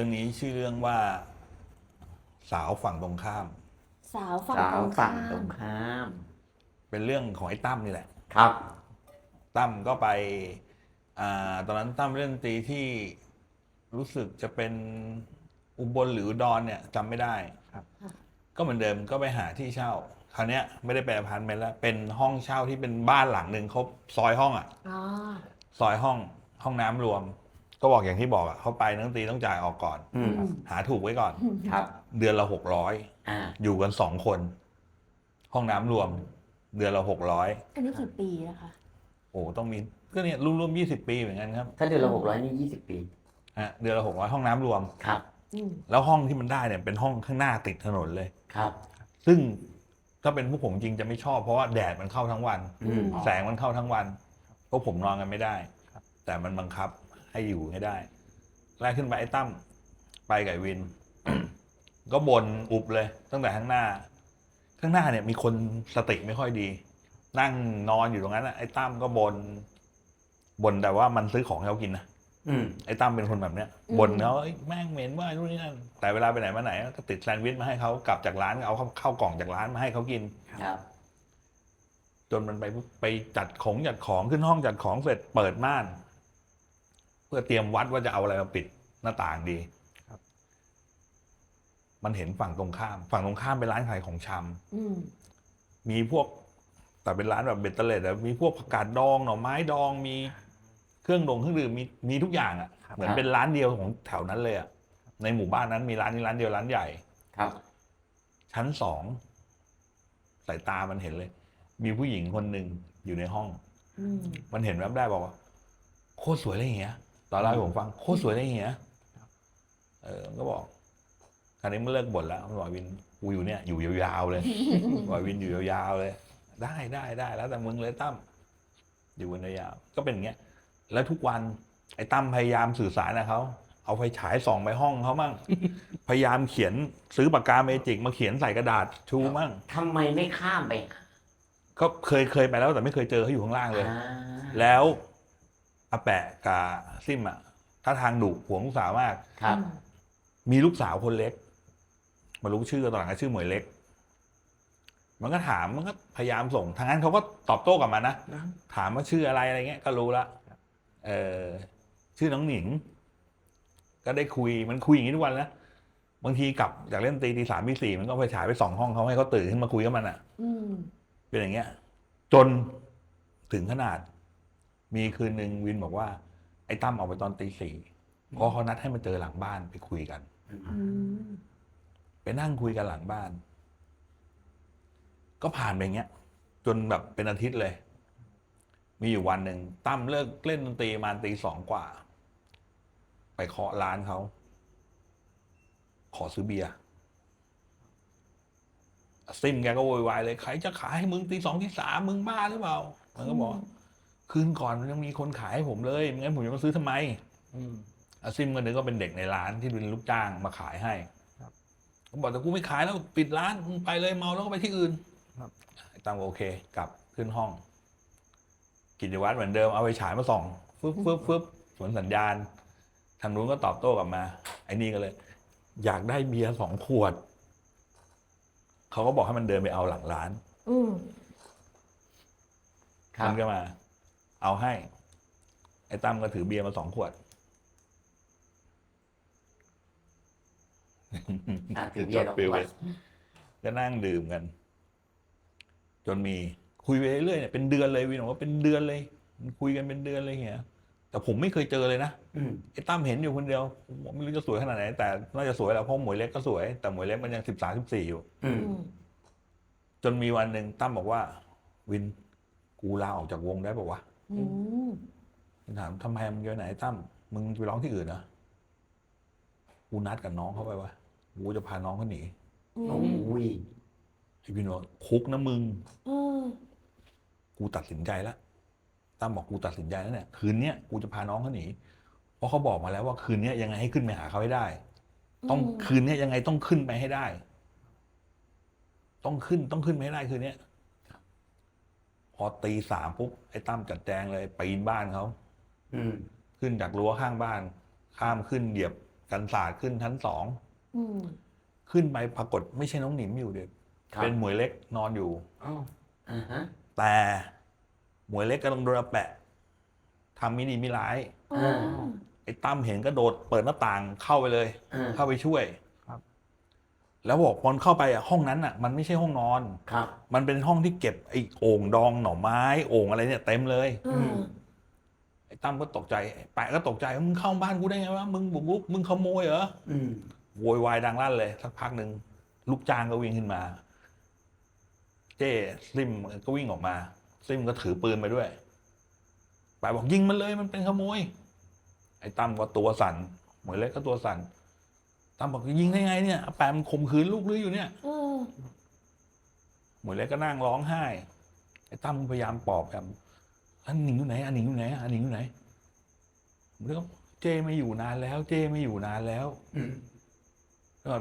รื่องนี้ชื่อเรื่องว่า สาวฝั่งตรงข้าม สาวฝั่งสาตวรงฝั่ข้างตรงมข้าม เป็นเรื่องของไอ้ตั้มนี่แหละ ครับ ตั้มก็ไปอ่าตอนนั้นตั้มเล่นดนตรีที่รู้สึกจะเป็นอุบลหรืออุดรเนี่ยจำไม่ได้ครับ ก็เหมือนเดิมก็ไปหาที่เช่า คราวเนี้ยไม่ได้ไปอพาร์ตเมนต์แล้ว เป็นห้องเช่าที่เป็นบ้านหลังหนึ่งเขาซอยห้องอะ อ๋อซอยห้องห้องน้ำรวม ก็บอกอย่างที่บอกอะเขาไปนักดนตรีต้องจ่ายออกก่อน อืมหาถูกไว้ก่อน ครับ เดือนละหกร้อยอ่า อยู่กันสองคน ห้องน้ำรวม เดือนละหกร้อยอันนี้กี่ปีแล้วคะ โอ้ต้องมีก็เนี่ยรวมๆยี่สิบปีเหมือนกันครับถ้าเดือนละหกร้อยนี่ยี่สิบปี ฮะเดือนละหกร้อยห้องน้ำรวม ครับ อืมแล้วห้องที่มันได้เนี่ยเป็นห้องข้างหน้าติดถนนเลย ครับ ซึ่งถ้าเป็นพวกผมจริงจะไม่ชอบเพราะว่าแดดมันเข้าทั้งวัน อืม แสงมันเข้าทั้งวันพวกผมนอนกันไม่ได้ แต่มันบังคับ ให้อยู่ให้ได้แรกขึ้นไปไอ้ตั้มไปกับไอ้วิน ก็บนอุบเลย ตั้งแต่ข้างหน้า ข้างหน้าเนี่ยมีคนสติไม่ค่อยดี นั่งนอนอยู่ตรงนั้นน่ะไอ้ตั้มก็บนบนแต่ว่ามันซื้อของให้เขากินนะอืมไอ้ตั้มเป็นคนแบบเนี้ยบ่นเขาเอ้ยแม่งเหม็นว่านู่นนี่นั่นแต่เวลาไปไหนมาไหนก็ติดแซนด์วิชมาให้เขากลับจากร้านเอาเข้าเข้ากล่องจากร้านมาให้เขากินครับจนมันไปไปจัดของจัดของขึ้นห้องจัดของเสร็จเปิดม่าน เพื่อเตรียมวัดว่าจะเอาอะไรมาปิดหน้าต่างดีครับ มันเห็นฝั่งตรงข้าม ฝั่งตรงข้ามเป็นร้านขายของชำอืมมีพวก แต่เป็นร้านแบบเบตเตอร์เลดมีพวกผักกาดดองหน่อไม้ดองมีเครื่องดองเครื่องดื่มมีมีทุกอย่างอะครับเหมือนเป็นร้านเดียวของแถวนั้นเลยอะในหมู่บ้านนั้นมีร้านนี้ร้านเดียวร้านใหญ่ครับ ชั้นสองสายตามันเห็นเลย มีผู้หญิงคนหนึ่งอยู่ในห้องอืมมันเห็นแวบได้บอกว่า โคตรสวยเลยเฮีย ตอนเล่าให้ผมฟังโคตรสวยเลยเฮียเออมันก็บอกคราวนี้มันเลิกบ่นแล้วมันบอกวินกูอยู่เนี่ยอยู่ยาวๆเลยบอกวินอยู่ยาวๆเลย ได้ได้ได้แล้วแต่มึงเลยตั้มอยู่กันยาวๆก็เป็นอย่างเงี้ย แล้วทุกวันไอ้ตั้มพยายามสื่อสารกับเขาเอาไฟฉายส่องไปห้องเขามั่ง พยายามเขียนซื้อปากกาเมจิกมาเขียนใส่กระดาษชูมั่งทำไมไม่ข้ามไปหาก็เคยเคยไปแล้วแต่ไม่เคยเจอเขาอยู่ข้างล่างเลยอ่าแล้ว อาแปะกับซิมอะถ้าทางดุหวงลูกสาวมาก ครับ มีลูกสาวคนเล็กไมารู้ชื่อตอนหลังก็ชื่อหมวยเล็ก มันก็ถามมันก็พยายามส่ง ทางนั้นเขาก็ตอบโต้กลับมานะ ถามว่าชื่ออะไรอะไรเงี้ย ก็รู้ละเออชื่อน้องหนิง ก็ได้คุยมันคุยอย่างนี้ทุกวันนะบางทีกลับจากเล่นดนตรีตีสามตีสี่มันก็ไปฉายไปสองห้องเขาให้เขาตื่นขึ้นมาคุยกับมันอะ อืม เป็นอย่างเงี้ย จนถึงขนาด มีคืนหนึ่งวินบอกว่า ไอ้ตั้มออกไปตอนตีสี่เพราะเขานัดให้มาเจอหลังบ้านไปคุยกัน ไปนั่งคุยกันหลังบ้าน ก็ผ่านไปเงี้ย จนแบบเป็นอาทิตย์เลย มีอยู่วันหนึ่งตั้มเลิกเล่นดนตรีมาตีสองกว่า ไปเคาะร้านเขา ขอซื้อเบียร์ซิมแกก็โวยวายเลย ใครจะขายให้มึงตีสองตีสามมึงบ้าหรือเปล่า มันก็บอก คืนก่อนมันยังมีคนขายให้ผมเลยไม่งั้นผมจะมาซื้อทำไม อืมอาซิมก็นึกว่าเป็นเด็กในร้านที่เป็นลูกจ้างมาขายให้ผมบอกแต่กูไม่ขายแล้วปิดร้านมึงไปเลยเมาแล้วก็ไปที่อื่นครับไอ้ตั้มก็โอเค กลับขึ้นห้อง กิจวัตรเหมือนเดิมเอาไปฉายมาส่องฟึบฟึบฟึบสวนสัญญาณ ทางนู้นก็ตอบโต้กลับมา ไอ้นี่ก็เลย อยากได้เบียร์สองขวด เขาก็บอกให้มันเดินไปเอาหลังร้านอืมครัมับนก็มา เอาให้ ไอ้ตั้มก็ถือเบียร์มาสองขวดอะถือเบียร์ลงปิวไปเลยก็นั่งดื่มกัน จนมีคุยไปเรื่อยๆเนี่ยเป็นเดือนเลยวินบอกว่าเป็นเดือนเลยมันคุยกันเป็นเดือนเลยเงี้ยแต่ผมไม่เคยเจอเลยนะอืมไอ้ตั้มเห็นอยู่คนเดียวผมไม่รู้จะสวยขนาดไหน แต่น่าจะสวยแหล้วเพราะหมวยเล็กก็สวยแต่หมวยเล็กมันยังสิบสามสิบสี่อยู่อือืมมจนมีวันหนึ่งตั้มบอกว่า วินกูลาออกจากวงได้ป่าวะอืม ถามทำไมมึงจะไปไหนตั้มมึงไปร้องที่อื่นนะกูนัดกับน้องเขาไปวะกูจะพาน้องเขาหนีอืโอ้มยไอ้วินบอกคุกนะมึงเออกูตัดสินใจแล้วตั้มบอกกูตัดสินใจแล้วเนี่ยคืนเนี้ยกูจะพาน้องเขาหนีเพราะเขาบอกมาแล้วว่าคืนเนี้ยยังไงให้ขึ้นไปหาเขาให้ได้ ต้องอืมคืนเนี้ยยังไงต้องขึ้นไปให้ได้ ต้องขึ้นต้องขึ้นไปให้ได้คืนเนี้ย พอตีสามปุ๊บไอ้ตั้มจัดแจงเลยปีนบ้านเขาอืมขึ้นจากรั้วข้างบ้าน ข้ามขึ้นเหยียบกันศาสตร์ขึ้นชั้นสองอืมขึ้นไปปรากฏไม่ใช่น้องหนิมอยู่เด็กครับเป็นหมวยเล็กนอนอยู่ อ้าวอ่าฮะ แต่หมวยเล็กกำลังโดนอาแปะทำไม่ดีไม่ร้ายอ๋อไอ้ตั้มเห็นก็โดดเปิดหน้าต่างเข้าไปเลย อ่าเข้าไปช่วยครับ แล้วบอกพอเข้าไปอะห้องนั้นอะมันไม่ใช่ห้องนอน ครับ มันเป็นห้องที่เก็บไอ้โอ่งดองหน่อไม้โอ่งอะไรเนี่ยเต็มเลยเออไอ้ตั้มก็ตกใจไอ้แปะก็ตกใจมึงเข้าบ้านกูได้ไงวะมึงบุกรุกมึงขโมยเหรออืมโวยวายดังลั่นเลยสักพักหนึ่งลูกจ้างก็วิ่งขึ้นมา เจ้ซิมก็วิ่งออกมา ซิมก็ถือปืนไปด้วยแปะบอกยิงมันเลยมันเป็นขโมย ไอ้ตั้มก็ตัวสั่นหมวยเล็กก็ตัวสั่น ตั้มบอกยิงได้ไงเนี่ยแปะมันข่มขืนลูกหรืออยู่เนี่ยเออหมวยเล็กก็นั่งร้องไห้ไอ้ตั้มพยายามปลอบกันอันหนิงอยู่ไหนอันหนิงอยู่ไหนอันหนิงอยู่ไหนผมก็เจ้ไม่อยู่นานแล้ว เจ้ไม่อยู่นานแล้วอืมก็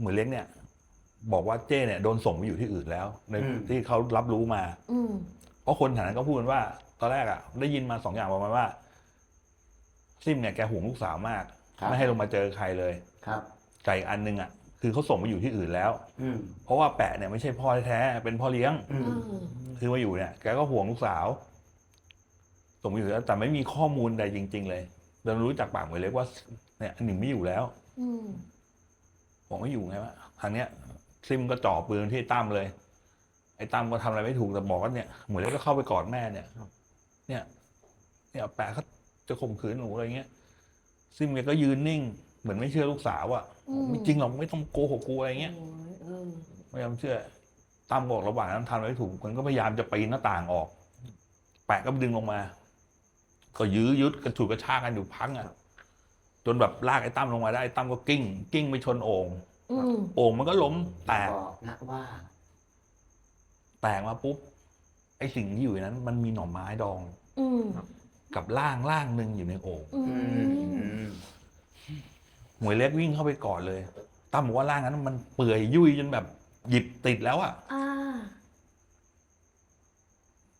หมวยเล็กเนี่ย บอกว่าเจ้เนี่ยโดนส่งไปอยู่ที่อื่นแล้วในที่เขารับรู้มา อืมเพราะคนแถวนั้นก็พูดกันว่า ตอนแรกอะได้ยินมาสองอย่างประมาณว่า ซิมเนี่ยแกห่วงลูกสาวมากครับไม่ให้ลงมาเจอใครเลย ครับไก่อันหนึงอะคือเขาส่งไปอยู่ที่อื่นแล้ว อืมเพราะว่าแปะเนี่ยไม่ใช่พ่อแท้ๆเป็นพ่อเลี้ยง อืเอมอคือมาอยู่เนี่ยแกก็ห่วงลูกสาว ส่งมาอยู่แล้วแต่ไม่มีข้อมูลใดจริง ๆ เลยเรารู้จากปากหมวยเล็กว่าเนี่ยหนิงไม่อยู่แล้วอืมบอกไม่อยู่ไงวะทางเนี้ยซิมก็จ่อปืนที่ตั้มเลย ไอ้ตั้มก็ทำอะไรไม่ถูกแต่บอกว่าเนี่ยหมวยเล็กก็เข้าไปกอดแม่เนี่ย เนี่ย เนี่ยแปะเขาจะข่มขืนหนูอะไรเงี้ยซิมแกก็ยืนนิ่ง เหมือนไม่เชื่อลูกสาวอะอืม ไม่จริงหรอกไม่ต้องโกหกกูอะไรเงี้ยโอ้ยเออพยายามเชื่อตั้มบอกระหว่างนั้นทำอะไรไม่ถูกมันก็พยายามจะปีนหน้าต่างออก แปะก็ดึงลงมา ก็ยื้อยุดกระถูกกระชากกันอยู่พังอะจนแบบลากไอ้ตั้มลงมาได้ไอ้ตั้มก็กิ้ง กิ้งไปชนโอ่งอืมโอ่งมันก็ล้มแตก บอกนะว่า แตกมาปุ๊บไอ้สิ่งที่อยู่ในนั้น มันมีหน่อไม้ดองอืมกับร่างร่างหนึ่งอยู่ในโอ่งอือืมม หมวยเล็กวิ่งเข้าไปกอดเลยตั้มบอกว่าร่างนั้นมันเปื่อยยุ่ยจนแบบหยิบติดแล้วอะอ่า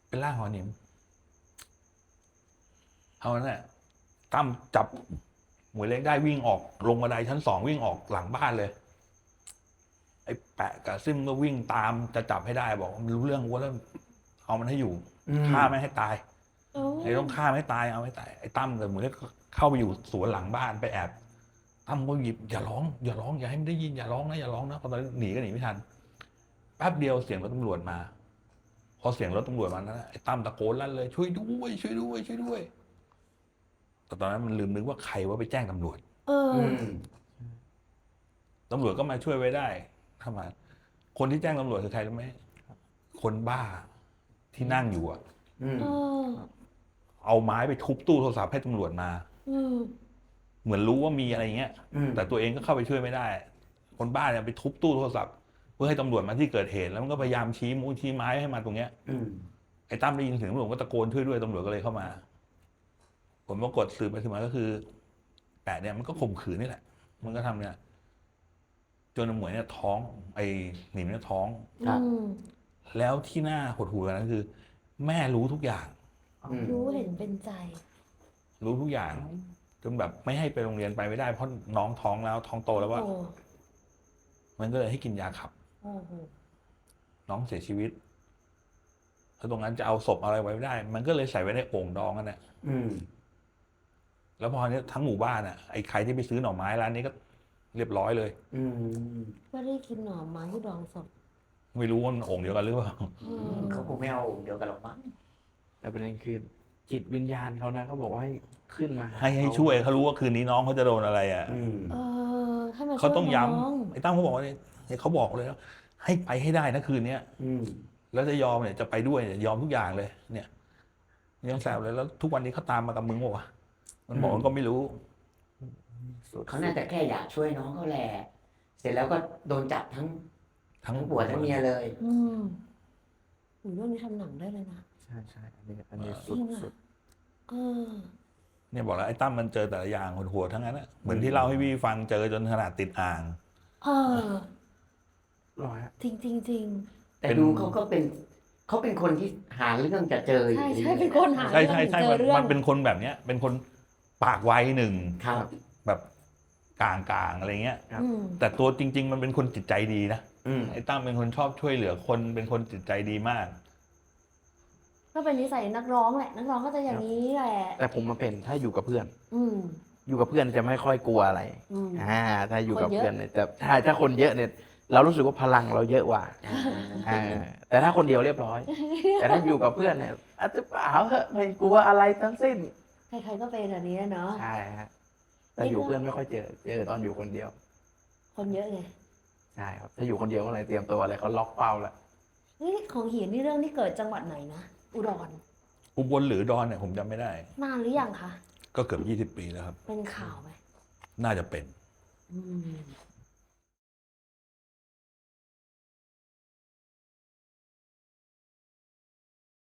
เป็นร่างหอหนิมเอานั้นแหละตั้มจับหมวยเล็กได้วิ่งออก ลงบันไดชั้นสองวิ่งออกหลังบ้านเลย ไอ้แปะกับซิมก็วิ่งตามจะจับให้ได้บอกมันรู้เรื่องว่าแล้วเอามันให้อยู่อืมฆ่าไม่ให้ตาย โอ้ไอ้ต้องฆ่าไม่ให้ตายเอาไม่ตายไอ้ตั้มกับหมวยเล็กก็เข้าไปอยู่สวนหลังบ้านไปแอบ ตั้มก็หยิบอย่าร้องอย่าร้องอย่าให้มันได้ยินอย่าร้องนะอย่าร้องนะเพอตอนนั้นหนีก็หนีไม่ทันแป๊บเดียวเสียงรถตำรวจมา พอเสียงรถตำรวจมานั้นนะไอ้ตั้มตะโกนลั่นเลยช่วยด้วยช่วยด้วยช่วยด้วยแต่ตอนนั้นมันลืมนึกว่าใครว่าไปแจ้งตำรวจเอออืมตำรวจก็มาช่วยไว้ได้ทำไมคนที่แจ้งตำรวจคือใครรู้ไหมคนบ้าที่นั่งอยู่อะอืมเออเอาไม้ไปทุบตู้โทรศัพท์ให้ตำรวจมาอืม เหมือนรู้ว่ามีอะไรเงี้ยอืมแต่ตัวเองก็เข้าไปช่วยไม่ได้ คนบ้าเนี่ยไปทุบตู้โทรศัพท์ เพื่อให้ตำรวจมาที่เกิดเหตุแล้วมันก็พยายามชี้มูชี้ไม้ให้มาตรงเนี้ยอืมไอ้ตั้มได้ยินเสียงตำรวจก็ตะโกนช่วยด้วยตำรวจก็เลยเข้ามา ผลปรากฏสืบไปสืบมาก็คือแปะเนี่ยมันก็ข่มขืนนี่แหละ มันก็ทำเนี่ย จนหมวยเนี่ยท้อง ไอ้หนิมเนี่ยท้องอืมแล้วที่น่าหดหู่กว่านั้นคือ แม่รู้ทุกอย่างอืมรู้เห็นเป็นใจ รู้ทุกอย่างจ นแบบไม่ให้ไปโรงเรียนไปไม่ได้เพราะน้องท้องแล้ว ท้องโตแล้วว่าโอ้มันก็เลยให้กินยาขับโอ้โหน้องเสียชีวิตแล้วตรงนั้นจะเอาศพอะไรไว้ไม่ได้ มันก็เลยใส่ไว้ในโอ่งดองกันแหละอืมแล้วพอเนี้ยทั้งหมู่บ้านอะไอ้ใครที่ไปซื้อหน่อไม้ร้านนี้ก็เรียบร้อยเลย อืมไม่ได้กินหน่อไม้ที่ดองศพไม่รู้ว่ามันโอ่งเดียวกันหรือเปล่าอืมเขาคงไม่เอาเดียวกันหรอกมั้งแต่ประเด็นคือ จิตวิญญาณเขานะเขาบอกว่าให้ขึ้นมาให้ให้ช่วยเขารู้ว่าคืนนี้น้องเขาจะโดนอะไรอะอืม เออให้มาเขาต้องช่วย้ำน้องไอ้ตั้มเขาบอกว่าเนี่ยเขาบอกเลยว่าให้ไปให้ได้นะคืนเนี้ย อืม แล้วจะยอมเนี่ยจะไปด้วยเนี่ยยอมทุกอย่างเลย เนี่ยยังแซวเลยแล้วทุกวันนี้เขาตามมากับมึงบอกว่าวะมันบอกมันก็ไม่รู้สุดเขาน่าจะแค่อยากช่วยน้องเขาแหละ เสร็จแล้วก็โดนจับทั้งทั้งทั้งผัวทั้งเมียเลย อืมอุ้ยเรื่องนี้ทำหนังได้เลยนะ ใช่ใช่อันนี้อันนี้จสุริดงอะสุดเออเนี่ยบอกแล้วไอ้ตั้มมันเจอแต่ละอย่างหัวๆทั้งนั้นอะเหมือนที่เล่าให้พี่ฟังเจอจนขนาดติดอ่าง เออร้อยอะจริงจริงจริงแต่เป็นดูเขาก็เป็นเขาเป็นคนที่หาเรื่องจะเจออยู่ใช่ดีใช่เป็นคนหาใช่ใช่ใช่เจมัอนเรื่องมันเป็นคนแบบเนี้ย เป็นคนปากไวหนึ่งครับ แบบกลางกลางๆอะไรเงี้ยครับอืมแต่ตัวจริง ๆ มันเป็นคนจิตใจดีนะอืมไอ้ตั้มเป็นคนชอบช่วยเหลือคนเป็นคนจิตใจดีมาก ก็เป็นนิสัยนักร้องแหละ นักร้องก็จะอย่างนี้แหละ แต่ผมมาเป็นถ้าอยู่กับเพื่อน อืม อยู่กับเพื่อนจะไม่ค่อยกลัวอะไรอืม อ่าถ้าอยู่กับคนเยอะเพื่อนเนี่ยแต่ถ้าถ้าคนเยอะเนี่ย เรารู้สึกว่าพลังเราเยอะกว่าอ่าแต่ถ้าคนเดียวเรียบร้อย แต่ถ้าอยู่กับเพื่อนเนี่ยอาจจะเปล่าเหอะไม่กลัวอะไรทั้งสิ้นใครๆก็เป็นแบบนี้เนาะ ใช่ฮะแต่อยู่เพื่อนไม่ค่อยเจอเจอตอนอยู่คนเดียวคนเยอะไงใช่ครับถ้าอยู่คนเดียวเมื่อไหรเตรียมตัวอะไรเขาล็อกเป้าแล้วนี่ของหินนี่เรื่องที่เกิดจังหวัดไหนนะ อุดรอุบลหรือดอนเนี่ยผมจำไม่ได้ นานหรือยังคะ ก็เกือบยี่สิบปีแล้วครับ เป็นข่าวไหมน่าจะเป็น อืม